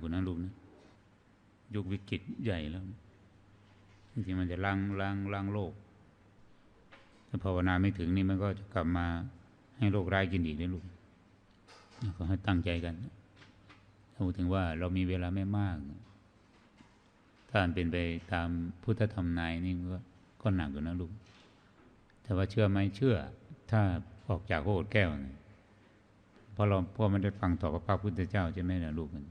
กว่านั้นลูกนะยุควิกฤตใหญ่แล้วจริงๆมันจะล้างล้างล้างโลก ถ้าภาวนาไม่ถึงนี่มันก็จะกลับมาให้โรคร้ายกินอีกนะลูกก็ให้ตั้งใจกันถ้าพูดถึงว่าเรามีเวลาไม่มาก ถ้ามันเป็นไปตามพุทธธรรมนายนี่ก็ก็หนักอยู่นะลูก แต่ว่าเชื่อไหมเชื่อ ถ้าออกจากโคตรแก้วนะเพราะเราเพราะมันได้ฟังต่อพระพุทธเจ้าใช่ไหมนะลูกมัน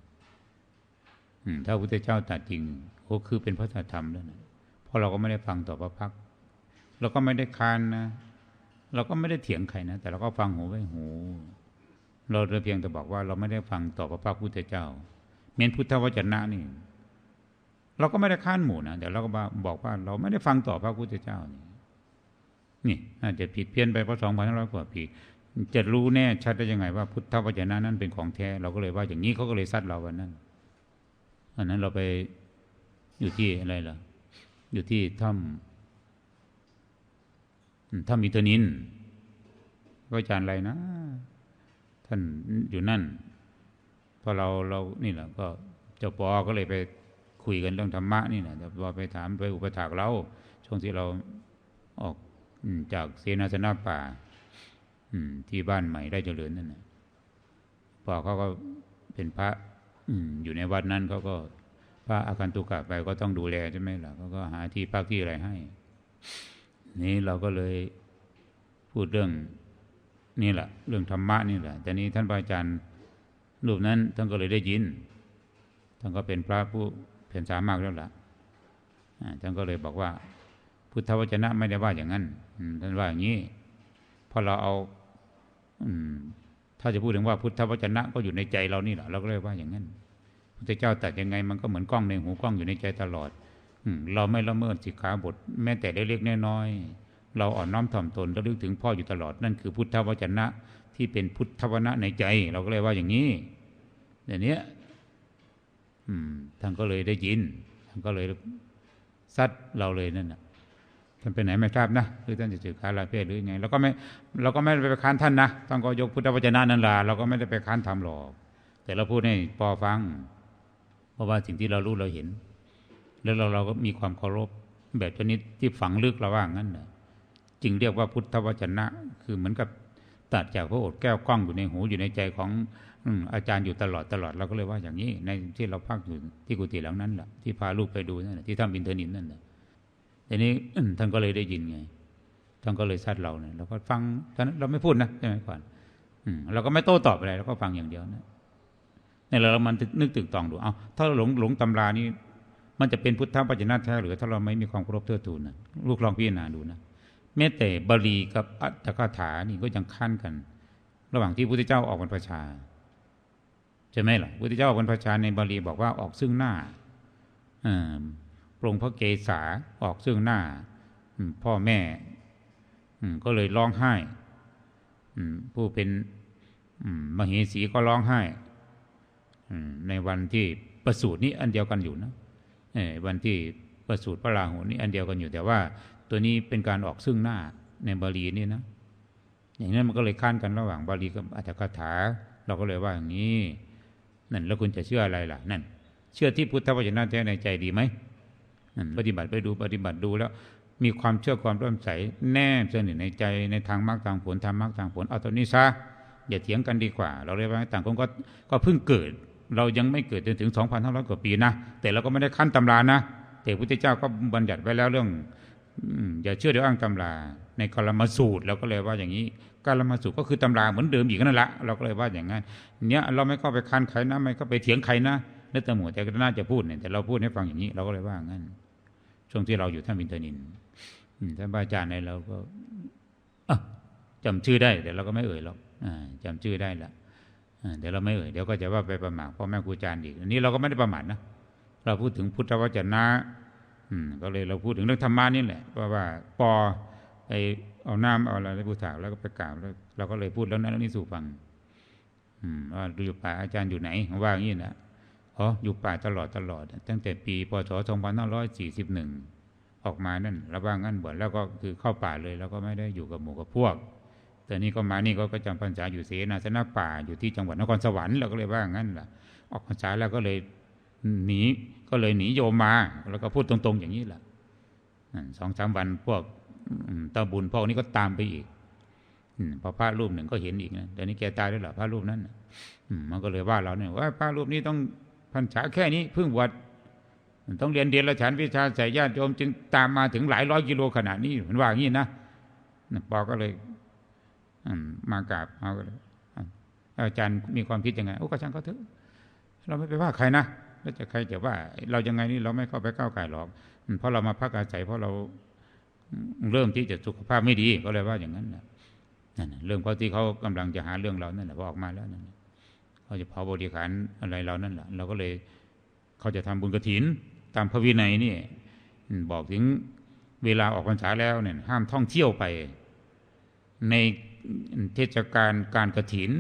ถ้าพระพุทธเจ้าตรัดจริงโอ้คือเป็นพระธรรมแล้วนะเพราะเราก็ไม่ได้ฟังต่อพระพักเราก็ไม่ได้คานนะ เราก็ไม่ได้เถียงใครนะ แต่เราก็ฟังหูไว้หู เราเพียงแต่บอกว่าเราไม่ได้ฟังต่อพระพักพุทธเจ้า เมนพุทธวจนะนี่ เราก็ไม่ได้ค้านหมู่นะแต่เราก็บอกว่า เราไม่ได้ฟังต่อพระพุทธเจ้านี่นี่อาจจะผิดเพี้ยนไปเพราะสองพันห้าร้อยกว่าปีจะรู้แน่ชัดได้ยังไงว่าพุทธวจนะนั้นเป็นของแท้ เราก็เลยว่าอย่างนี้เขาก็เลยซัดเราวันนั้น อันนั้นเราไปอยู่ที่อะไรล่ะ อยู่ที่ถ้ำถ้ำมิตรนินพระอาจารย์อะไรนะ ท่านอยู่นั่น พอเราเรานี่แหละก็เจ้าปอก็เลยไปคุยกันเรื่องธรรมะนี่แหละเจ้าปอไปถามไปอุปถากเรา ช่วงที่เราออกจากเสนาสนะป่าที่บ้านใหม่ได้เจริญนั่นนะพอเขาก็เป็นพระ อยู่ในวัดนั้นเขาก็พระอาคันตุกะไปก็ต้องดูแลใช่ไหมล่ะเขาก็หาที่พักที่อะไรให้ นี้เราก็เลยพูดเรื่องนี่แหละ เรื่องธรรมะนี่แหละ แต่นี้ท่านอาจารย์รูปนั้นท่านก็เลยได้ยิน ท่านก็เป็นพระผู้เพียรสามากแล้วล่ะท่านก็เลยบอกว่า พุทธวจนะไม่ได้ว่าอย่างนั้นท่านว่าอย่างนี้พอเราเอาาจะพูดถึงว่าพุทธวจนะก็อยู่ในใจเรานี่แหละเราก็เลยกว่าอย่างนั้นพระเจ้าตัดยังไงมันก็เหมือนกล้องในหูกล้องอยู่ในใจตลอดเราไม่ละเมิดสิกขาบท แม้แต่เล็กๆน้อยๆเราอ่อนน้อมถ่อมตนระลึกถึงพ่ออยู่ตลอดนั่นคือพุทธวจนะที่เป็นพุทธวนะในใจ เราก็เลยว่าอย่างนี้เดี๋ยวนี้ท่านก็เลยได้ยินท่านก็เลยซัดเราเลยนั่นนะ ท่านไปไหนไม่ทราบนะคือท่านจะถือคาลาเพศหรือไงเราก็ไม่เราก็ไม่ได้ไปค้านท่านนะท่านก็ยกพุทธวจนะนั่นละเราก็ไม่ได้ไปค้านทำหรอก แต่เราพูดให้ปอฟัง เพราะว่าสิ่งที่เรารู้เราเห็น แล้วเราเราก็มีความเคารพแบบชนิดที่ฝังลึกเราว่างั้นนะจึงเรียกว่าพุทธวจนะ คือเหมือนกับตัดจากพระโอษฐ์แก้วกล้องอยู่ในหูอยู่ในใจของอาจารย์อยู่ตลอดตลอดเราก็เลยว่าอย่างนี้ในที่เราพักอยู่ที่กุฏิหลังนั้นแหละที่พาลูกไปดูนั่นแหละที่ถ้ำบินเทนินนั่นแหละ ทีนี้ท่านก็เลยได้ยินไง ท่านก็เลยซัดเราเนี่ยเราก็ฟังตอนนั้นเราไม่พูดนะใช่ไหมก่อนเราก็ไม่โต้ตอบอะไรเราก็ฟังอย่างเดียวนะนี่เรามันนึกตึกตองดู เอาถ้าเราหลงหลงตำรานี้ มันจะเป็นพุทธปัจจนาแท้หรือ ถ้าเราไม่มีความเคารพเทิดทูนนะลูกลองพิจารณาดูนะแม้แต่บาลีกับอัตถกถานี่ก็ยังขั้นกัน ระหว่างที่พระพุทธเจ้าออกบรรพชาใช่ไหมล่ะพระพุทธเจ้าออกบรรพชาในบาลีบอกว่าออกซึ่งหน้า ปรงพระเกศาออกซึ่งหน้าพ่อแม่ก็เลยร้องไห้ผู้เป็นมเหสีก็ร้องไห้ในวันที่ประสูตินี้อันเดียวกันอยู่นะวันที่ประสูติพระราหุนี่อันเดียวกันอยู่แต่ว่า ตัวนี้เป็นการออกซึ่งหน้าในบาลีนี่นะอย่างนั้นมันก็เลยค้านกันระหว่างบาลีกับอัตถกถา เราก็เลยว่าอย่างนี้ นั่นแล้วคุณจะเชื่ออะไรล่ะ นั่น เชื่อที่พุทธวจนะแท้ในใจดีไหม ปฏิบัติไปดูปฏิบัติดูแล้วมีความเชื่อความร่วมใสแน่สนิทในใจในทางมรรคทางผลทางมรรคทางผลเอาตัวนี้ซะอย่าเถียงกันดีกว่า เราเรียกว่าต่างคนก็ก็เพิ่งเกิด เรายังไม่เกิดจนถึง 2,500 กว่าปีนะ แต่เราก็ไม่ได้ขั้นตำรานะ แต่พระพุทธเจ้าก็บัญญัติไว้แล้วเรื่องอย่าเชื่อเดี๋ยวอ้างตำรา ในกลมาสูตรเราก็เลยว่าอย่างนี้กลมาสูตรก็คือตำราเหมือนเดิมอีกนั่นแหละเราก็เลยว่าอย่างนั้นเนี้ยเราไม่เข้าไปคันใครนะไม่เข้าไปเถียงใครนะนึกแต่หมดแต่ก็น่าจะพูดเนี่ยแต่เราพูดให้ฟังอย่างนี้เราก็เลยว่างั้น ช่วงที่เราอยู่ท่านบินเทนินท่านอาจารย์ในเราก็จำชื่อได้แต่เราก็ไม่เอ่ยหรอกจำชื่อได้ละเดี๋ยวเราไม่เอ่ยเดี๋ยวก็จะว่าไปประมาทพ่อแม่ครูอาจารย์อีกอันนี้เราก็ไม่ได้ประมาทนะเราพูดถึงพุทธวจนะก็เลยเราพูดถึงเรื่องธรรมะนี่แหละว่าว่าปอไอเอาน้ำเอาอะไรไปพูดถากแล้วก็ไปกล่าวแล้วเราก็เลยพูดแล้วนั้นนี่สู่ฟังว่าอยู่ป่าอาจารย์อยู่ไหนว่าอย่างนี้นะ อ๋ออยู่ป่าตลอดตลอด ตั้งแต่ปีพศ2541 ออกมานั่นระว่างั้นบวชแล้วก็คือเข้าป่าเลย แล้วก็ไม่ได้อยู่กับหมู่กับพวก แต่นี่ก็มานี่ก็จำพรรษาอยู่เสนาสนะป่าอยู่ที่จังหวัดนครสวรรค์เราก็เลยว่างั้นล่ะ ออกพรรษาแล้วก็เลยหนีก็เลยหนีโยมมา แล้วก็พูดตรง ๆ อย่างนี้แหละสองสามวันพวกตาบุญพวกนี้ก็ตามไปอีกพอพระรูปหนึ่งก็เห็นอีกนะเดี๋ยวนี้แกตายแล้วเหรอพระรูปนั้นอืมมันก็เลยว่าเราเนี่ยว่าพระรูปนี้ต้อง พรรษาแค่นี้เพิ่งบวชต้องเรียนเดียนละฉันวิชาใส่ญาติโยมจึงตามมาถึงหลายร้อยกิโลขนาดนี้มันว่าอย่างนี้นะปอก็เลยมากราบเอาก็เลยอาจารย์มีความคิดยังไงโอ้ก็ช่างเขาเถอะเราไม่ไปว่าใครนะแล้วจะใครจะว่า เรายังไงนี่เราไม่เข้าไปก้าวไก่หรอกเพราะเรามาพักอาศัยเพราะเราเริ่มที่จะสุขภาพไม่ดีก็เลยว่าอย่างนั้นนะนั่นเรื่องเขาะที่เขากำลังจะหาเรื่องเรานั่นแหละพอออกมาแล้วนั่นน่ะ เขาจะเผาบริขารอะไรเรานั่นแหละเราก็เลยเขาจะทำบุญกระถิน ตามพระวินัยนี่บอกถึงเวลาออกพรรษาแล้วเนี่ยห้ามท่องเที่ยวไป ในเทศกาลการกระถิน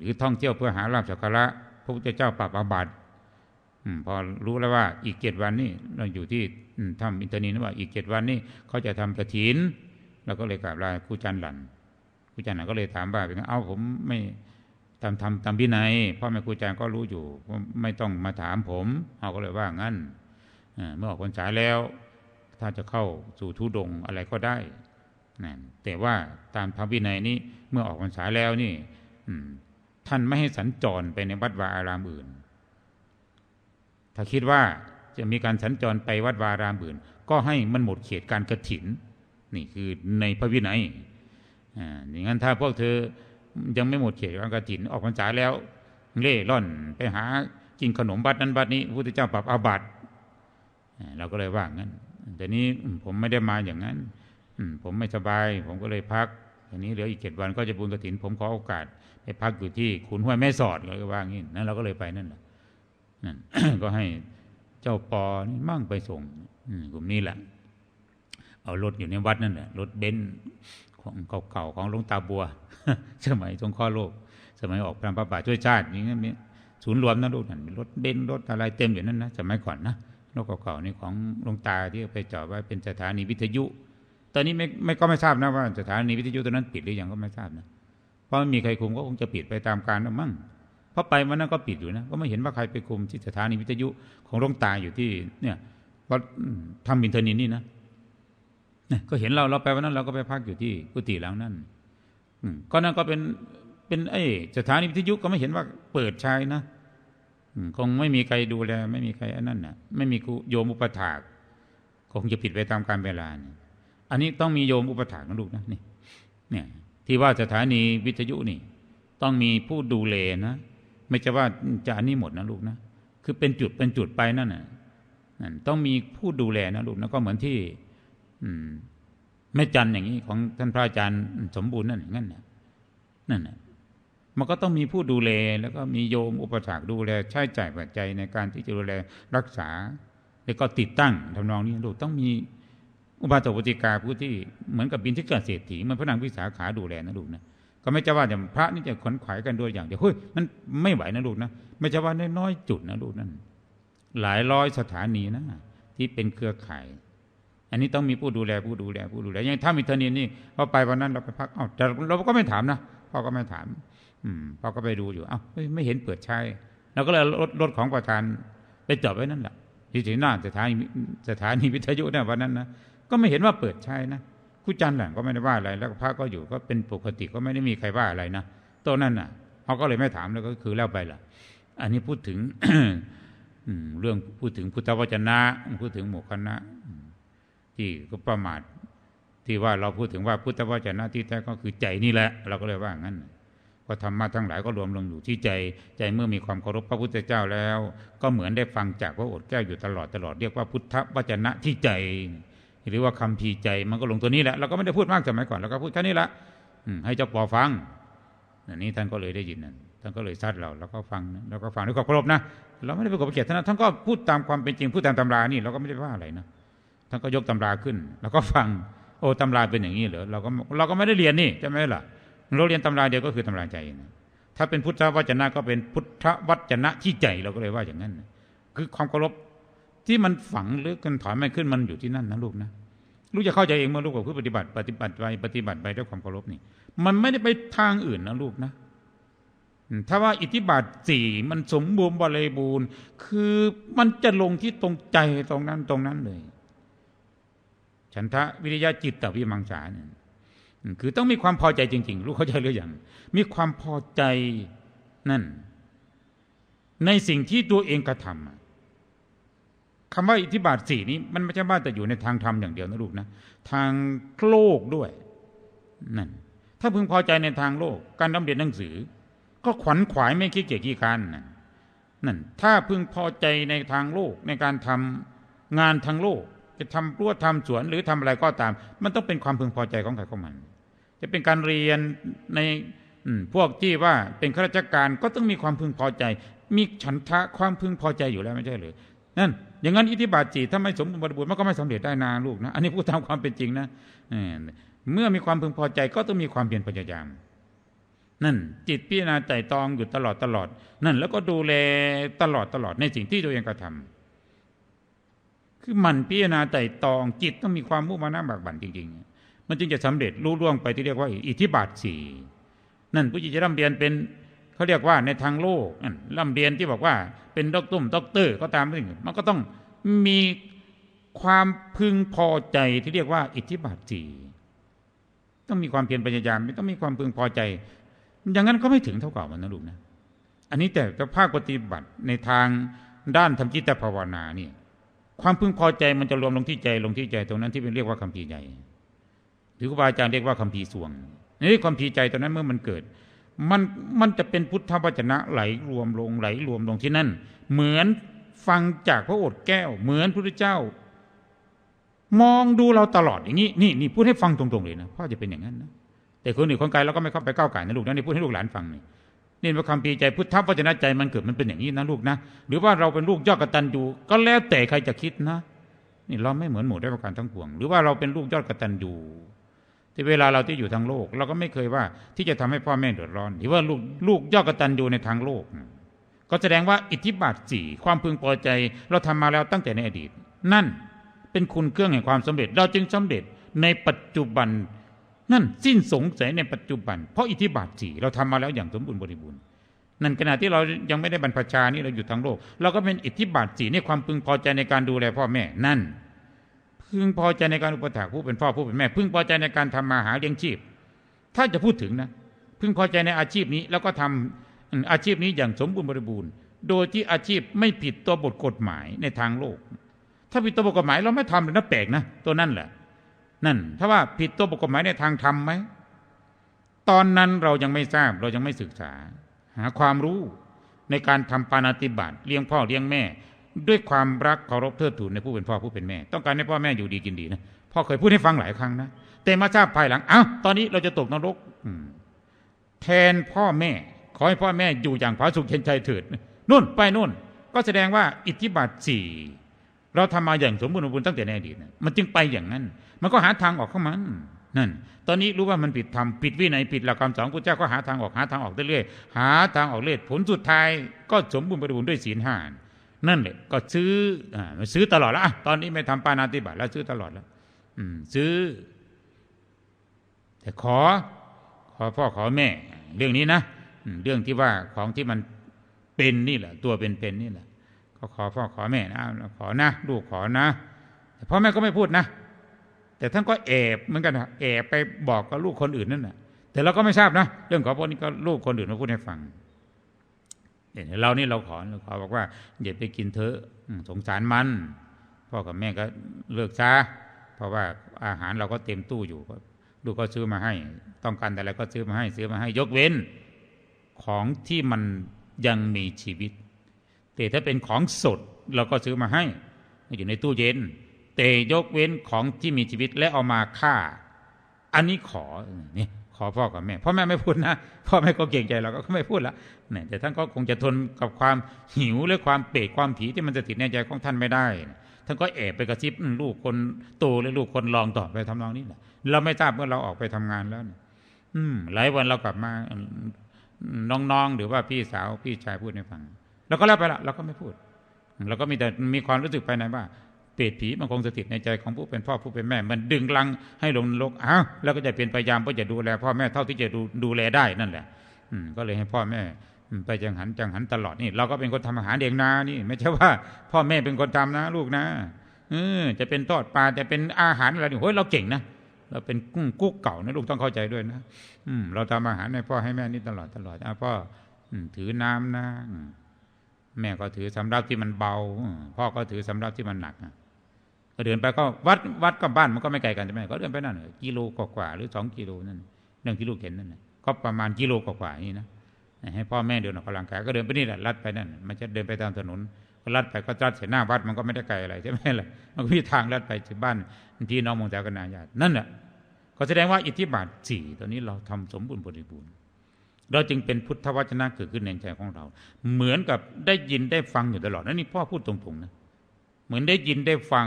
หรือท่องเที่ยวเพื่อหาลาภสักการะพระพุทธเจ้าปรับอาบัติพอรู้แล้วว่าอีกเจ็ดวันนี่เราอยู่ที่อืมถ้ำอินทนีนว่าอีกเจ็ดวันนี่เขาจะทำกระถินเราก็เลยกราบลาครูจันหลันครูจันหลันก็เลยถามว่าเป็นไงเอ้าผมไม่ ทำทำตามวินัยพ่อแม่ครูอาจารย์ก็รู้อยู่ไม่ต้องมาถามผมเขาก็เลยว่างั้นเมื่อออกพรรษาแล้ว ถ้าจะเข้าสู่ทุดงค์อะไรก็ได้นะแต่ว่าตามธรรมวินัยนี้เมื่อออกพรรษาแล้วนี่ท่านไม่ให้สัญจรไปในวัดวาอารามอื่น ถ้าคิดว่าจะมีการสัญจรไปวัดวาอารามอื่น ก็ให้มันหมดเขตการกระถิน นี่คือในพระวินัยอ่าอย่างนั้นถ้าพวกเธอ ยังไม่หมดเขตการกระถินออกพรรษาแล้ว เล่ร่อนไปหากินขนมบัดนั้นบัดนี้พระพุทธเจ้าปรับอาบัติเราก็เลยว่างั้นแต่นี้ผมไม่ได้มาอย่างนั้นผมไม่สบาย ผมก็เลยพักทีนี้เหลืออีกเจ็ดวันก็จะบุญกระถิน ผมขอโอกาสไปพักอยู่ที่ขุนห้วยแม่สอดก็ว่างี้นั่นเราก็เลยไปนั่นแหละนั่นก็ให้เจ้าปอนี่มั่งไปส่งกลุ่มนี้แหละ เอารถอยู่ในวัดนั่นแหละรถเบนซ์ของเก่าๆของหลวงตาบัว สมัยสงคราะห์โลก สมัยออกพระพระป่าช่วยชาติอย่างนี้นมีศูนย์รวมนะลูกนั่นมีรถเบนซ์รถอะไรเต็มอยู่นั่นนะสมัยก่อนนะรถเก่าๆนี่ของลงตาที่ไปจอดไว้เป็นสถานีวิทยุ ตอนนี้ไม่ไม่ก็ไม่ทราบนะว่าสถานีวิทยุตัวนั้นปิดหรือยังก็ไม่ทราบนะเพราะไม่มีใครคุมก็คงจะปิดไปตามการมั้งเพราะไปวันนั้นก็ปิดอยู่นะก็ไม่เห็นว่าใครไปคุมที่สถานีวิทยุของลงตาอยู่ที่ เนี่ยวัดทำบินเทอร์นินนี่นะก็เห็นเราเราไปวันนั้นเราก็ไปพักอยู่ที่กุฏิหลังนั้น ก็นั่นก็เป็นเป็นไอ้สถานีวิทยุก็ไม่เห็นว่าเปิดใช้นะคงไม่มีใครดูแล ไม่มีใครอันนั้นน่ะไม่มีคุโยมอุปถากคงจะผิดไปตามการเวลาเนี่ยอันนี้ต้องมีโยมอุปถากนะลูกนะนี่เนี่ยที่ว่าสถานีวิทยุนี่ ต้องมีผู้ดูแลนะไม่ใช่ว่าจะอันนี้หมดนะลูกนะคือเป็นจุดเป็นจุดไปนั่นน่ะนั่นต้องมีผู้ดูแลนะลูกนะก็เหมือนที่อืม แม่จันอย่างนี้ของท่านพระอาจารย์สมบูรณ์นั่นอย่างนั้นน่ะนั่นน่ะมันก็ต้องมีผู้ดูแลแล้วก็มีโยมอุปถากดูแลใช้จ่ายปัจจัยในการที่จะดูแลรักษา แล้วก็ติดตั้งทำนองนี้ลูกต้องมีอุบาสกอุติกาผู้ที่เหมือนกับบินที่เกิดเศรษฐีมันพระนางวิสาขาดูแลนะลูกนะก็ไม่ใช่ว่าแต่พระนี่จะขนขวายกันโดยอย่างเดียวเฮ้ยมันไม่ไหวนะลูกนะไม่ใช่ว่าน้อยๆจุดนะลูกนั่นหลายร้อยสถานีนะที่เป็นเครือข่าย อันนี้ต้องมีผู้ดูแลผู้ดูแลผู้ดูแลอย่างถ้ามีเทอนินนี่พอไปวันนั้นเราไปพักเอ้าแต่เราก็ไม่ถามนะพ่อก็ไม่ถาม อืมพ่อก็ไปดูอยู่เอ้าเฮ้ยไม่เห็นเปิดใช้เราก็เลยรถรถของประธานไปจอดไว้นั่นแหละที่ถึงหน้าสถานีสถานีวิทยุเนี่ยวันนั้นนะก็ไม่เห็นว่าเปิดใช้นะครูจันทร์หลังก็ไม่ได้ว่าอะไร แล้วพระก็อยู่ก็เป็นปกติก็ไม่ได้มีใครว่าอะไรนะตัวนั้นน่ะเขาก็เลยไม่ถามแล้วก็คือแล้วไปละอันนี้พูดถึงเรื่องพูดถึงพุทธวจนะ พูดถึงหมู่คณะ ที่ก็ประมาทที่ว่าเราพูดถึงว่าพุทธวจนะที่แท้ก็คือใจนี่แหละ เราก็เลยว่างั้นก็ธรรมะทั้งหลายก็รวมลงอยู่ที่ใจ ใจเมื่อมีความเคารพพระพุทธเจ้าแล้ว ก็เหมือนได้ฟังจากพระโอษฐ์แก้วอยู่ตลอดตลอดเรียกว่าพุทธวจนะที่ใจ หรือว่าคำพีใจมันก็ลงตัวนี้แหละเราก็ไม่ได้พูดมากสมัยก่อนเราก็พูดแค่นี้ละให้เจ้าปอฟังอันนี้ท่านก็เลยได้ยินนั่นท่านก็เลยซัดเราแล้วก็ฟังแล้วก็ฟังด้วยความเคารพนะเราไม่ได้ไปกบเกียรติท่านท่านก็พูดตามความเป็นจริงพูดตามตำรานี่เราก็ไม่ได้ว่าอะไรนะ ท่านก็ยกตำราขึ้น แล้วก็ฟังโอ้ตำราเป็นอย่างนี้เหรอเราก็เราก็ไม่ได้เรียนนี่ใช่ไหมล่ะเราเรียนตำราเดียวก็คือตำราใจนะถ้าเป็นพุทธวจนะก็เป็นพุทธวจนะที่ใจเราก็เลยว่าอย่างนั้น คือความเคารพที่มันฝังหรือกันถอนไม่ขึ้นมันอยู่ที่นั่นนะลูกนะลูกจะเข้าใจเองเมื่อลูกกับผู้ปฏิบัติ ปฏิบัติไปปฏิบัติไปด้วยความเคารพนี่ มันไม่ได้ไปทางอื่นนะลูกนะ ถ้าว่าอิทธิบาทสี่มันสมบูรณ์บริบูรณ์ คือมันจะลงที่ตรงใจตรงนั้นตรงนั้นเลย ฉันทะวิริยะจิตตวิมังสาเนี่ยคือต้องมีความพอใจจริง ๆ รู้เข้าใจหรือยังมีความพอใจนั่น ในสิ่งที่ตัวเองกระทำคำว่าอิทธิบาทสี่นี้ มันไม่ใช่ว่าแต่อยู่ในทางธรรมอย่างเดียวนะลูกนะทางโลกด้วยนั่นถ้าพึงพอใจในทางโลก การดำเรียนหนังสือ ก็ขวัญขวายไม่ขี้เกียจขี้กานนั่นนั่นถ้าพึงพอใจในทางโลกในการทำงานทางโลก จะทำรั้วทำสวนหรือทำอะไรก็ตาม มันต้องเป็นความพึงพอใจของใครของมัน จะเป็นการเรียนในพวกที่ว่าเป็นข้าราชการก็ต้องมีความพึงพอใจ มีฉันทะความพึงพอใจอยู่แล้วไม่ใช่หรือ นั่น อย่างนั้นอิทธิบาทจีถ้าไม่สมบูรณ์บริบูรณ์มันก็ไม่สำเร็จได้นาลูกนะ อันนี้พูดตามความเป็นจริงนะเออเมื่อมีความพึงพอใจก็ต้องมีความเพียรพยายาม นั่น จิตพิจารณาใจตองอยู่ตลอดตลอด นั่นแล้วก็ดูแลตลอดตลอดในสิ่งที่ตัวเองกระทำ คือมันพิจารณาใจตองจิตต้องมีความมุ่งมานะบากบั่นจริงๆ มันจึงจะสำเร็จรู้ล่วงไปที่เรียกว่า อิทธิบาทสี่นั่นผู้ที่จะร่ำเรียนเป็นเขาเรียกว่าในทางโลกนั่นร่ำเรียนที่บอกว่าเป็นด็อกตุ้มด็อกเตอร์ก็ตามนี่มันก็ต้องมีความพึงพอใจที่เรียกว่า อิทธิบาทสี่ต้องมีความเพียรพยายามต้องมีความพึงพอใจ อย่างนั้นก็ไม่ถึงเท่ากับมันนะลูกนะ อันนี้แต่แต่ภาคปฏิบัติในทางด้านทำจิตภาวนาเนี่ย ความพึงพอใจมันจะรวมลงที่ใจลงที่ใจตรงนั้นที่เป็นเรียกว่าคัมภีร์ใหญ่หรือครูบาอาจารย์เรียกว่าคัมภีร์สวงนี่ความภีร์ใจตอนนั้นเมื่อมันเกิด มันมันจะเป็นพุทธวจนะไหลรวมลงไหลรวมลงที่นั่น เหมือนฟังจากพระโอษฐ์แก้ว เหมือนพระพุทธเจ้า มองดูเราตลอดอย่างนี้นี่นี่พูดให้ฟังตรงๆเลยนะพ่อจะเป็นอย่างนั้นนะแต่คนอื่นคนไกลเราก็ไม่เข้าไปก้าวไก่นะลูกนะนี่พูดให้ลูกหลานฟังนี่ นี่พระคำพีใจพุทธวจนะใจมันเกิดมันเป็นอย่างนี้นะลูกนะ หรือว่าเราเป็นลูกยอดกตัญญูก็แล้วแต่ใครจะคิดนะ นี่เราไม่เหมือนหมู่ได้ประการทั้งปวง หรือว่าเราเป็นลูกยอดกตัญญูที่เวลาเราที่อยู่ทางโลก เราก็ไม่เคยว่าที่จะทำให้พ่อแม่เดือดร้อน หรือว่าลูกลูกยอดกตัญญูในทางโลก ก็แสดงว่าอิทธิบาทสี่ความพึงพอใจ เราทำมาแล้วตั้งแต่ในอดีต นั่นเป็นคุณเครื่องแห่งความสำเร็จ เราจึงสำเร็จในปัจจุบัน นั่นสิ้นสงสัยในปัจจุบัน เพราะอิทธิบาทสี่เราทำมาแล้วอย่างสมบูรณ์บริบูรณ์นั่นขณะที่เรายังไม่ได้บรรพชานี่เราอยู่ทางโลก เราก็เป็นอิทธิบาทสี่ในความพึงพอใจในการดูแลพ่อแม่นั่น พึงพอใจในการอุปถัมภ์ผู้เป็นพ่อผู้เป็นแม่ พึงพอใจในการทำมาหาเลี้ยงชีพ ถ้าจะพูดถึงนะพึงพอใจในอาชีพนี้แล้วก็ทำอาชีพนี้อย่างสมบูรณ์บริบูรณ์ โดยที่อาชีพไม่ผิดตัวบทกฎหมายในทางโลก ถ้าผิดตัวบทกฎหมายเราไม่ทำเลยนะแปลกนะตัวนั่นแหละ นั่น ถ้าว่าผิดตัวบทกฎหมายในทางธรรมไหมตอนนั้นเรายังไม่ทราบเรายังไม่ศึกษา หาความรู้ในการทำปานาติบาตเลี้ยงพ่อเลี้ยงแม่ ด้วยความรักเคารพเทิดทูนในผู้เป็นพ่อผู้เป็นแม่ ต้องการให้พ่อแม่อยู่ดีกินดีนะพ่อเคยพูดให้ฟังหลายครั้งนะแต่มาทราบภายหลังอ้าวตอนนี้เราจะตกนรกอืแทนพ่อแม่ ขอให้พ่อแม่อยู่อย่างผาสุกเย็นใจเถิดนู่นไปนู่น ก็แสดงว่าอิทธิบาทสี่ เราทำมาอย่างสมบูรณ์บริบูรณ์ตั้งแต่ในอดีตนะมันจึงไปอย่างนั้น มันก็หาทางออกเข้ามันนั่น ตอนนี้รู้ว่ามันผิดธรรมผิดวินัยผิดหลักคำสอนพระเจ้าก็หาทางออกหาทางออกเรื่อยๆหาทางออกเรื่อยผลสุดท้ายก็สมบูรณ์บริบูรณ์ด้วยศีลห้านั่นแหละก็ซื้ออ่าซื้อตลอดละตอนนี้ไม่ทำปานาติบาตแล้วซื้อตลอดแล้วอืม ซื้อ แต่ขอ ขอพ่อขอแม่ เรื่องนี้นะเรื่องที่ว่าของที่มันเป็นนี่แหละ ตัวเป็นเป็นนี่แหละ ก็ขอพ่อขอแม่นะขอนะลูกขอนะแต่พ่อแม่ก็ไม่พูดนะ แต่ท่านก็แอบเหมือนกันนะแอบไปบอกกับลูกคนอื่นนั่นแหละแต่เราก็ไม่ทราบนะ เรื่องขอพวกนี้ก็ลูกคนอื่นมาพูดให้ฟังเนี่ยเรานี่เราขอเราขอบอกว่าอย่าไปกินเถอะสงสารมันพ่อกับแม่ก็เลิกซะเพราะว่าอาหารเราก็เต็มตู้อยู่ลูกก็ซื้อมาให้ ต้องการแต่อะไรก็ซื้อมาให้ซื้อมาให้ ยกเว้น ของที่มันยังมีชีวิต แต่ถ้าเป็นของสดเราก็ซื้อมาให้ อยู่ในตู้เย็น แต่ยกเว้นของที่มีชีวิตและเอามาฆ่า อันนี้ขอนี่ขอพ่อกับแม่พ่อแม่ไม่พูดนะพ่อแม่ก็เกรงใจเราก็ไม่พูดละเนี่ยแต่ท่านก็คงจะทนกับความหิวและความเปรตความผีที่มันจะติดในใจของท่านไม่ได้ ท่านก็แอบไปกระซิบลูกคนโตและลูกคนรองต่อไปทำนองนี้แหละเราไม่ทราบเมื่อเราออกไปทำงานแล้วเนี่ยอืมหลายวันเรากลับมาน้องๆหรือว่าพี่สาวพี่ชายพูดให้ฟัง เราก็แล้วไปละเราก็ไม่พูด เราก็มีแต่มีความรู้สึกภายในว่าเปรตผีมันคงสถิตในใจของผู้เป็นพ่อผู้เป็นแม่ มันดึงลังให้ลงนรกอ้าวแล้วก็จะเป็นพยายามเพื่อจะดูแลพ่อแม่เท่าที่จะดูดูแลได้นั่นแหละ อืมก็เลยให้พ่อแม่อืมไปจังหันจังหันตลอดนี่เราก็เป็นคนทำอาหารเองนะนี่ ไม่ใช่ว่า พ่อแม่เป็นคนทำนะ ลูกนะเออจะเป็นทอดปลาจะเป็นอาหารอะไรนี่โอ้ยเราเก่งนะเราเป็นกุ้งกุ๊กเก่านะลูกต้องเข้าใจด้วยนะอืมเราทำอาหารให้พ่อให้แม่นี่ตลอดตลอดอะพ่ออืมถือน้ำนะอืม แม่ก็ถือสำรับที่มันเบา พ่อก็ถือสำรับที่มันหนักก็เดินไปก็วัดวัดกับบ้านมันก็ไม่ไกลกันใช่ไหมก็เดินไปนั่นกิโลกว่าหรือสองกิโลนั่นเรื่องที่ลูกเห็นนั่นก็ประมาณกิโลกว่านี่นะให้พ่อแม่เดินออกกำลังกายก็เดินไปนี่แหละลัดไปนั่นมันจะเดินไปตามถนนก็ลัดไปก็ลัดเสียหน้าวัดมันก็ไม่ได้ไกลอะไรใช่ไหมล่ะมันก็มีทางลัดไปถึงบ้านพี่น้องมงแถวกันาญาตินั่นแหละก็แสดงว่าอิทธิบาทสี่ตัวนี้เราทำสมบูรณ์บริบูรณ์ เราจึงเป็นพุทธวจนะเกิดขึ้นในใจของเรา เหมือนกับได้ยินได้ฟังอยู่ตลอดนั่นนี่พ่อพูดตรงๆนะเหมือนได้ยินได้ฟัง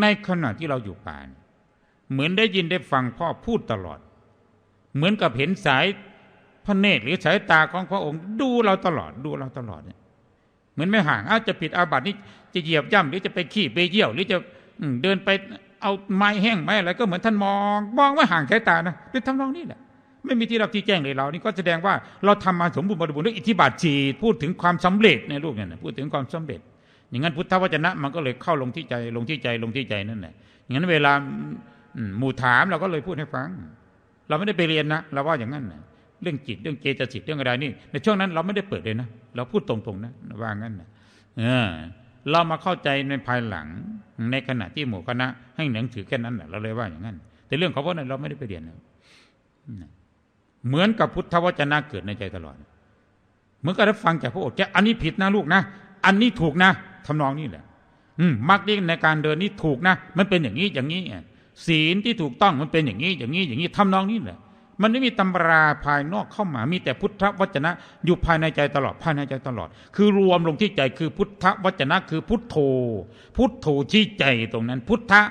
ในขณะที่เราอยู่ป่าเนี่ยเหมือนได้ยินได้ฟังพ่อพูดตลอด เหมือนกับเห็นสายพระเนตรหรือสายตาของพระองค์ ดูเราตลอดดูเราตลอดเนี่ยเหมือนไม่ห่างอาวจะผิดอาบัตินี่จะเหยียบย่ำหรือจะไปขี้ไปเยี่ยว หรือจะอเดินไปเอาไม้แห้งไม้อะไรก็เหมือนท่านมอง มองไม่ห่างสายตานะเป็นทำนองนี้แหละ ไม่มีที่เราที่แจ้งเลยเรา นี่ก็แสดงว่าเราทำมาสมบูรณ์บริบูรณ์ด้วยอิทธิบาทจีพูดถึงความสำเร็จในลูกเนี่ยนพูดถึงความสำเร็จ อย่างนั้นพุทธวจนะมันก็เลยเข้าลงที่ใจลงที่ใจลงที่ใจนั่นแหละอย่างนั้นเวลาหมู่ถามเราก็เลยพูดให้ฟัง เราไม่ได้ไปเรียนนะเราว่าอย่างนั้นนะเรื่องจิตเรื่องเจตสิกเรื่องอะไรนี่ในช่วงนั้นเราไม่ได้เปิดเลยนะเราพูดตรงๆนะว่างั้นนะเออเรามาเข้าใจในภายหลังในขณะที่หมู่คณะให้หนังสือแค่นั้นแหละเราเลยว่าอย่างนั้น แต่เรื่องของพวกนั้นเราไม่ได้ไปเรียนนะ เหมือนกับพุทธวจนะเกิดในใจตลอดเหมือนกับได้ฟังจากพระโอษฐ์แกอันนี้ผิดนะลูกนะ อันนี้ถูกนะทำนองนี้แหละ อืมมรรคนี้ในการเดินนี่ถูกนะ มันเป็นอย่างนี้อย่างนี้ศีลที่ถูกต้องมันเป็นอย่างนี้อย่างนี้อย่างนี้ทำนองนี้แหละ มันไม่มีตำราภายนอกเข้ามา มีแต่พุทธวจนะ อยู่ภายในใจตลอดภายในใจตลอด คือรวมลงที่ใจคือพุทธวจนะ คือพุทโธ พุทโธที่ใจตรงนั้น พุทธะ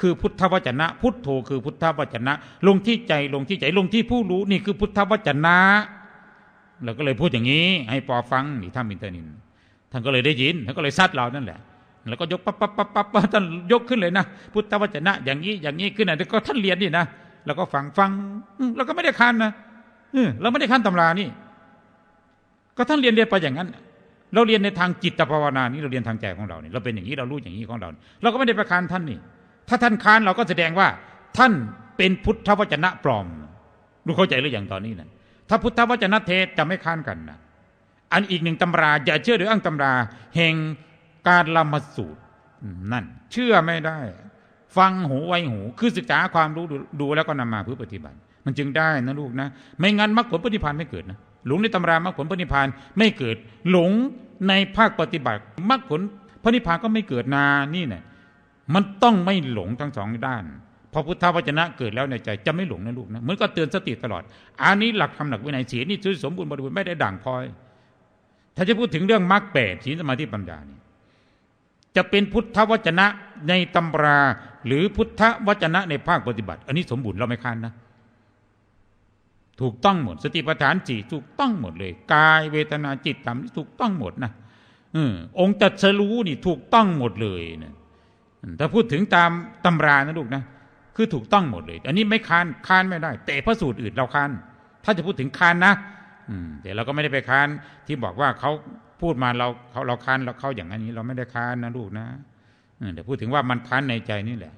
คือพุทธวจนะ พุทโธคือพุทธวจนะ ลงที่ใจลงที่ใจลงที่ผู้รู้นี่คือพุทธวจนะเราก็เลยพูดอย่างนี้ ให้ปอฟังนี่ท่านมินเตอร์นินท่านก็เลยได้ยินท่านก็เลยซัดเรานั่นแหละ แล้วก็ยกปั๊บปั๊บปั๊บปั๊บท่านยกขึ้นเลยนะพุทธวจนะ อย่างนี้อย่างนี้ขึ้นนะแล้วก็ท่านเรียนนี่นะแล้วก็ฟังฟังอืมเราก็ไม่ได้คันนะเราไม่ได้คันตำรานี่ ก็ท่านเรียนเรียนไปอย่างนั้นเราเรียนในทางจิตภาวนานี่เราเรียนทางใจของเรานี่เราเป็นอย่างนี้เรารู้อย่างนี้ของเรา เราก็ไม่ได้ไปคันท่านนี่ ถ้าท่านค้านเราก็แสดงว่า ท่านเป็นพุทธวจนะปลอมรู้เข้าใจหรือยังตอนนี้นะถ้าพุทธวจนะเทศจะไม่ค้านกันนะอันอีกหนึ่งตำราอย่าเชื่อหรืออ้างตำรา แห่งการละมสูตรนั่น เชื่อไม่ได้ ฟังหูไว้หู คือศึกษาความรู้ดูดแล้วก็นำมาเพื่อปฏิบัติ มันจึงได้นะลูกนะ ไม่งั้นมรรคผลปฏิพานไม่เกิดนะหลงในตำรามรรคผลปฏิพานไม่เกิด หลงในภาคปฏิบัติมรรคผลพระนิพพานก็ไม่เกิดนานี่เนี่ย มันต้องไม่หลงทั้งสองด้านพอพุทธวจนะเกิดแล้วในใจจะไม่หลงนะลูกนะเหมือนก็เตือนสติตลอด อันนี้หลักคำหลักวินัยศีลนี่สมบูรณ์บริบูรณ์ไม่ได้ด่างพลอย ถ้าจะพูดถึงเรื่องมรรคแปดศีลสมาธิปัญญานี่จะเป็นพุทธวจนะในตำรา หรือพุทธวจนะในภาคปฏิบัติ อันนี้สมบูรณ์เราไม่ค้านนะ ถูกต้องหมด สติปัฏฐานสี่ถูกต้องหมดเลย กายเวทนาจิตธรรมนี่ถูกต้องหมดนะออองค์จัดสรู้นี่ถูกต้องหมดเลยนะ ถ้าพูดถึงตามตำรานะลูกนะคือถูกต้องหมดเลย อันนี้ไม่ค้านค้านไม่ได้ แต่พระสูตรอื่นเราค้าน ถ้าจะพูดถึงค้านนะอืมแต่เราก็ไม่ได้ไปค้านที่บอกว่าเขาพูดมาเราเขาเราค้านเราเขาอย่างนี้ เราไม่ได้ค้านนะลูกนะเออแต่พูดถึงว่ามันค้านในใจนี่แหละ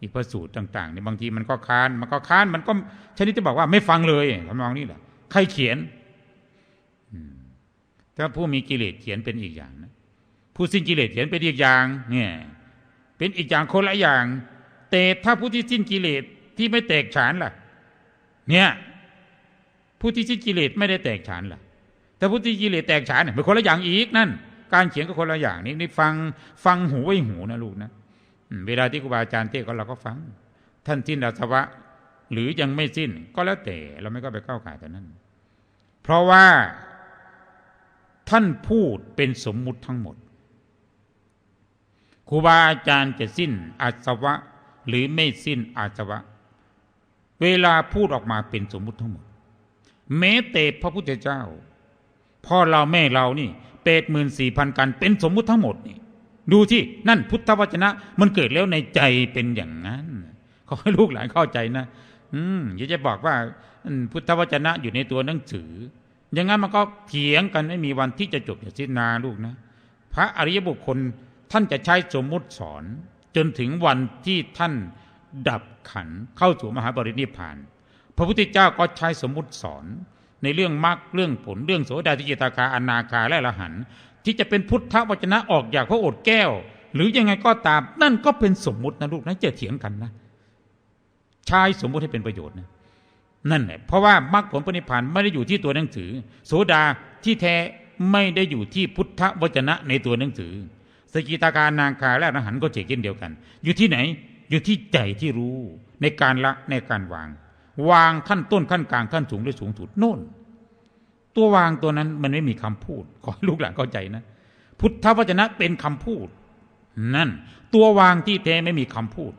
อีกพระสูตรต่างๆเนี่ยบางทีมันก็ค้านมันก็ค้านมันก็ชนิดที่บอกว่าไม่ฟังเลยทำนองนี้แหละใครเขียนอืถ้าผู้มีกิเลสเขียนเป็นอีกอย่างนะผู้สิ้นกิเลสเขียนเป็นอีกอย่าง เนี่ย เป็นอีกอย่างคนละอย่าง แต่ถ้าผู้ที่สิ้นกิเลสที่ไม่แตกฉานล่ะ เนี่ยผู้ที่สิ้นกิเลสไม่ได้แตกฉานล่ะแต่ผู้ที่กิเลสแตกฉานเนี่ยเป็นคนละอย่างอีกนั่น การเขียนก็คนละอย่างนี่นี่ฟังฟังหูไว้หูนะลูกนะเวลาที่ครูบาอาจารย์เทศก็เราก็ฟัง ท่านสิ้นอาสวะ หรือยังไม่สิ้นก็แล้วแต่เราไม่ก็ไปเข้าข่ายแต่นั้น เพราะว่าท่านพูดเป็นสมมุติทั้งหมด ครูบาอาจารย์จะสิ้นอาสวะ หรือไม่สิ้นอาสวะ เวลาพูดออกมาเป็นสมมุติทั้งหมดแม้แต่พระพุทธเจ้า พ่อเราแม่เรานี่เปดหมื่นสี่พันกันเป็นสมมุติทั้งหมดนี่ ดูที่นั่นพุทธวจนะ มันเกิดแล้วในใจเป็นอย่างนั้น ขอให้ลูกหลานเข้าใจนะ อืมอย่าจะบอกว่าพุทธวจนะอยู่ในตัวหนังสือ อย่างนั้นมันก็เถียงกันไม่มีวันที่จะจบอย่าสิ้นนาลูกนะ พระอริยบุคคล ท่านจะใช้สมมุติสอนจนถึงวันที่ท่านดับขันเข้าสู่มหาปรินิพาน พระพุทธเจ้าก็ใช้สมมุติสอน ในเรื่องมรรคเรื่องผลเรื่องโสดาธิจิตาคาอนาคาและอรหัน ที่จะเป็นพุทธวจนะออกจากพระโอษฐ์แก้ว หรือยังไงก็ตาม นั่นก็เป็นสมมุตินะลูกนะจะเถียงกันนะใช้สมมุติให้เป็นประโยชน์นะนั่นแหละเพราะว่ามรรคผลปณิพานไม่ได้อยู่ที่ตัวหนังสือ โสดาที่แท้ไม่ได้อยู่ที่พุทธวจนะในตัวหนังสือ สกิตาการนางคาและอรหันต์ก็เช่นเดียวกัน อยู่ที่ไหน อยู่ที่ใจที่รู้ในการละในการวาง วางขั้นต้นขั้นกลางขั้นสูงและสูงสุดโน่น ตัววางตัวนั้นมันไม่มีคำพูด ขอลูกหลานเข้าใจนะ พุทธวจนะเป็นคำพูด นั่น ตัววางที่แท้ไม่มีคำพูด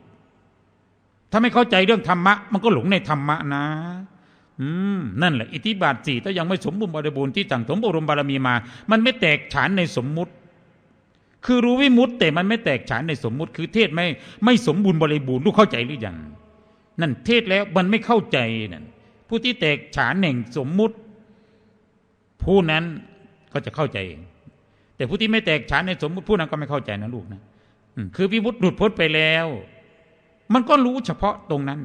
ถ้าไม่เข้าใจเรื่องธรรมะ มันก็หลงในธรรมะนะอืมนั่นแหละอิทธิบาทสี่ถ้ายังไม่สมบูรณ์บริบูรณ์ที่ต่งสมบรณ์บารมีมา มันไม่แตกฉานในสมมุติ คือรู้วิมุตติแต่มันไม่แตกฉานในสมมุติ คือเทศไม่ไม่สมบูรณ์บริบูรณ์ลูกเข้าใจหรือยังนั่นเทศแล้วมันไม่เข้าใจนั่นผู้ที่แตกฉานแห่งสมมุติ ผู้นั้นก็จะเข้าใจเองแต่ผู้ที่ไม่แตกฉานในสมมุติผู้นั้นก็ไม่เข้าใจนะลูกนะคือวิมุตติหลุดพ้นไปแล้ว มันก็รู้เฉพาะตรงนั้น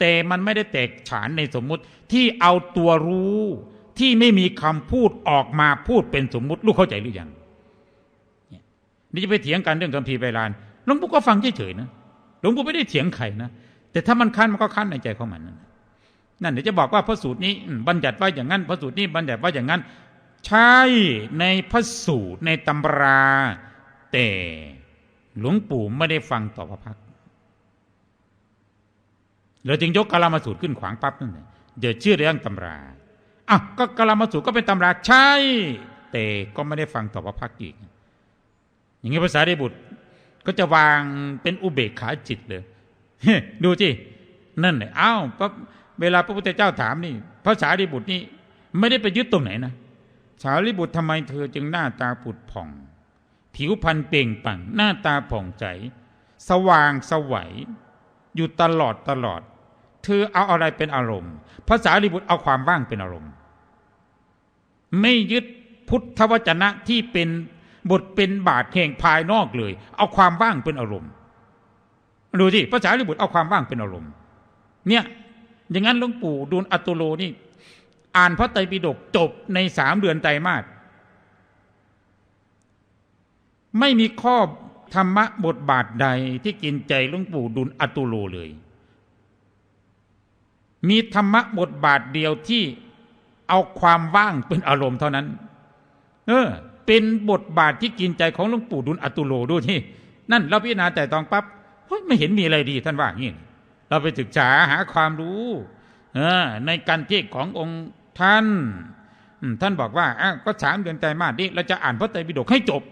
แต่มันไม่ได้แตกฉานในสมมุติที่เอาตัวรู้ที่ไม่มีคำพูดออกมาพูดเป็นสมมุติลูกเข้าใจหรือยัง นี่จะไปเถียงกันเรื่องคัมภีร์ไบรานหลวงปู่ก็ฟังเฉยๆนะหลวงปู่ไม่ได้เถียงใครนะแต่ถ้ามันคันมันก็คันในใจของมันนั่นนั่นเดี๋ยวจะบอกว่าพระสูตรนี้บัญญัติไว้อย่างนั้นพระสูตรนี้บัญญัติไว้อย่างนั้น ใช่ในพระสูตรในตำรา แต่หลวงปู่ไม่ได้ฟังต่อพระพักเราจึงยกกาลามาสูตรขึ้นขวางปั๊บนั่นแหละอย่าเชื่อเรื่องตำราอะก็กาลามาสูตรก็เป็นตำราใช่ แต่ก็ไม่ได้ฟังต่อพระพักอีก อย่างนี้ภาษาไดบุตรก็จะวางเป็นอุเบกขาจิตเลยดูสินั่นแหละอ้าวปับเวลาพระพุทธเจ้าถามนี่ภาษาไดบุตรนี่ไม่ได้ไปยึดตรงไหนนะสารีบุตรทำไมเธอจึงหน้าตาผุดผ่อง ผิวพรรณเปล่งปลั่งหน้าตาผ่องใสสว่างสวัยอยู่ตลอดตลอด เธอเอาอะไรเป็นอารมณ์ภาษาลิบุตรเอาความว่างเป็นอารมณ์ ไม่ยึดพุทธวจนะที่เป็น บทเป็นบาทแห่งภายนอกเลย เอาความว่างเป็นอารมณ์ดูที่ภาษาลิบุตรเอาความว่างเป็นอารมณ์ เนี่ย อย่างนั้นหลวงปู่ดูลอัตโตโลนี่ อ่านพระไตรปิฎกจบในสามเดือนไตรมาสไม่มีข้อธรรมะบทบาทใดที่กินใจหลวงปู่ดุลอตุโลเลย มีธรรมะบทบาทเดียวที่เอาความว่างเป็นอารมณ์เท่านั้น เออ เป็นบทบาทที่กินใจของหลวงปู่ดุลอตุโลด้วยที่นั่นเราพิจารณาแต่ตองปั๊บเฮ้ยไม่เห็นมีอะไรดีท่านว่าอย่างนี้เราไปศึกษาหาความรู้เออในการเทศขององค์ท่าน ท่านบอกว่าอ้าวก็สามเดือนไตรมาสนี้เราจะอ่านพระไตรปิฎกให้จบ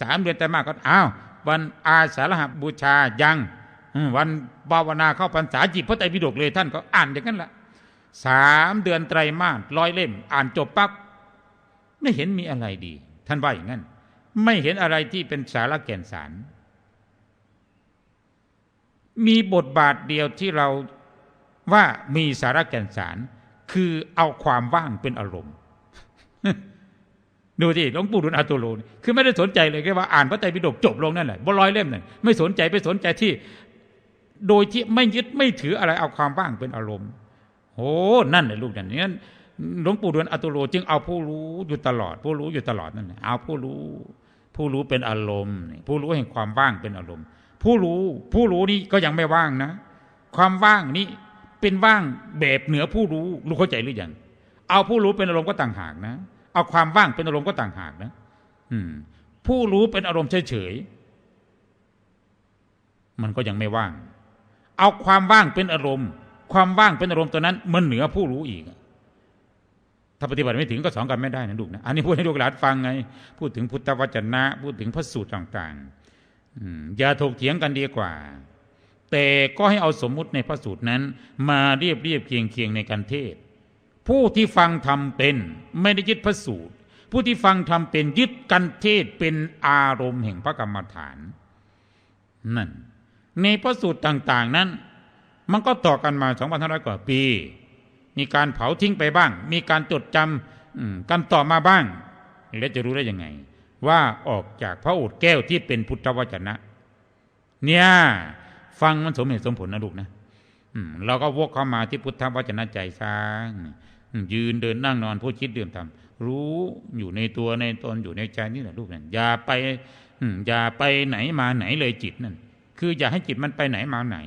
สามเดือนแต่มากก็อ้าววันอาสาฬหบูชายังวันภาวนาเข้าพรรษาจิตพระไตรปิฎกเลยท่านก็อ่านอย่างนั้นละสามเดือนไตรมาสร้อยเล่ม อ่านจบปั๊บ ไม่เห็นมีอะไรดี ท่านว่าอย่างนั้น ไม่เห็นอะไรที่เป็นสาระแก่นสาร มีบทบาทเดียวที่เราว่ามีสาระแก่นสาร คือเอาความว่างเป็นอารมณ์ ดูที่หลวงปู่ดุลอาตุโลนคือไม่ได้สนใจเลยแค่ว่าอ่านพระไตรปิฎกจบลงนั่นแหละบร้อยเล่มนั่นไม่สนใจไปสนใจที่ โดยที่ไม่ยึดไม่ถืออะไรเอาความว่างเป็นอารมณ์โอ้นั่นแหละลูกนั่นนั้น หลวงปู่ดุลอาตุโลจึงเอาผู้รู้อยู่ตลอด ผู้รู้อยู่ตลอดนั่นเอาผู้รู้ ผู้รู้เป็นอารมณ์ ผู้รู้แห่งความว่างเป็นอารมณ์ ผู้รู้ผู้รู้นี่ก็ยังไม่ว่างนะ ความว่างนี่เป็นว่างแบบเหนือผู้รู้รู้เข้าใจหรือยังเอาผู้รู้เป็นอารมณ์ก็ต่างหากนะ เอาความว่างเป็นอารมณ์ก็ต่างหากนะ อืม ผู้รู้เป็นอารมณ์เฉยๆมันก็ยังไม่ว่าง เอาความว่างเป็นอารมณ์ ความว่างเป็นอารมณ์ตัวนั้นมันเหนือผู้รู้อีก ถ้าปฏิบัติไม่ถึงก็สอนกันไม่ได้นะลูกนะอันนี้พูดให้ลูกหลานฟังไง พูดถึงพุทธวจนะ พูดถึงพระสูตรต่างๆอย่าถกเถียงกันดีกว่า แต่ก็ให้เอาสมมุติในพระสูตรนั้น มาเรียบเรียบเคียงเคียงในการเทศ ผู้ที่ฟังทำเป็นไม่ได้ยึดพระสูตร ผู้ที่ฟังทำเป็นยึดกันเทศเป็นอารมณ์แห่งพระกรรมฐานนั่นในพระสูตรต่าง ๆนั้น มันก็ต่อกันมา2,500กว่าปี มีการเผาทิ้งไปบ้าง มีการจดจำกันต่อมาบ้าง แล้วจะรู้ได้ยังไง ว่าออกจากพระโอษฐ์แก้วที่เป็นพุทธวจนะ เนี่ย ฟังมันสมเหตุสมผลนะลูกนะอืมเราก็วกเข้ามาที่พุทธวจนะใจสร้างยืนเดินนั่งนอนพูดคิดเดื่มทำรู้อยู่ในตัวในตนอยู่ในใจนี่แหละลูกนั่นอย่าไปอย่าไปไหนมาไหนเลยจิตนั่น คืออย่าให้จิตมันไปไหนมาไหน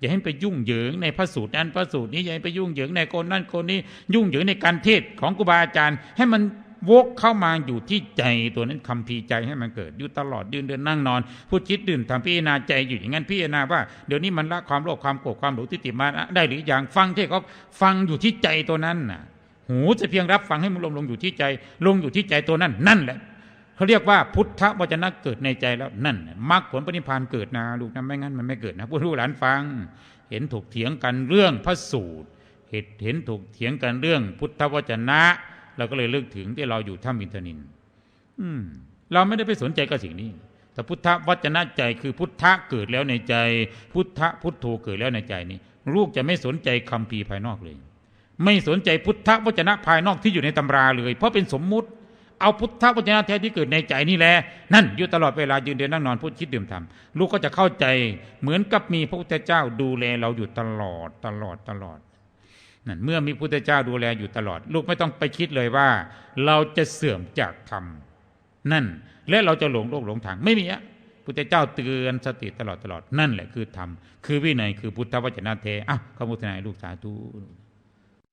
อย่าให้ไปยุ่งเหยิงในพระสูตรนั้นพระสูตรนี้อย่าให้ไปยุ่งเหยิงในคนนั่นคนนี้ ยุ่งเหยิงในการเทศของครูบาอาจารย์ ให้มันวกเข้ามาอยู่ที่ใจตัวนั้นคำพีใจให้มันเกิดอยู่ตลอดยืนเดินนั่งนอนพูดคิดดื่มทำพิจารณาใจอยู่อย่างนั้นพิจารณาว่าเดี๋ยวนี้มันละความโลภความโกรธความหลงทิฏฐิมาได้หรืออยังฟังเที่เขาฟังอยู่ที่ใจตัวนั้นน่ะหูจะเพียงรับฟังให้มันลงลงอยู่ที่ใจ ลงอยู่ที่ใจตัวนั้นนั่นแหละ เขาเรียกว่าพุทธวจนะเกิดในใจแล้วนั่นมรรคผลปณิพานเกิดนะลูกนะไม่งั้นมันไม่เกิดนะผู้รู้หลานฟัง เห็นถกเถียงกันเรื่องพระสูตรเห็นเห็นถกเถียงกันเรื่อง พุทธวจนะ เราก็เลยเลิกถึงที่เราอยู่ถ้ำอินทนิน อืม เราไม่ได้ไปสนใจกับสิ่งนี้แต่พุทธวจนะใจคือพุทธะเกิดแล้วในใจ พุทธะพุทโธเกิดแล้วในใจนี้ ลูกจะไม่สนใจคำพีภายนอกเลย ไม่สนใจพุทธวจนะภายนอกที่อยู่ในตำราเลย เพราะเป็นสมมุติ เอาพุทธวจนะแท้ที่เกิดในใจนี่แหละนั่นอยู่ตลอดเวลายืนเดินนั่งนอนพูดคิดดื่มทำลูกก็จะเข้าใจเหมือนกับมีพระพุทธเจ้าดูแลเราอยู่ตลอดตลอดตลอดนั่นเมื่อมีพระพุทธเจ้าดูแลอยู่ตลอด ลูกไม่ต้องไปคิดเลยว่า เราจะเสื่อมจากธรรมนั่น และเราจะหลงโลกหลงทางไม่มีอะพุทธเจ้าเตือนสติตลอดตลอดนั่นแหละคือธรรมคือวินัยคือพุทธวจนะเทอะขอมุทนาให้ลูกสาธุ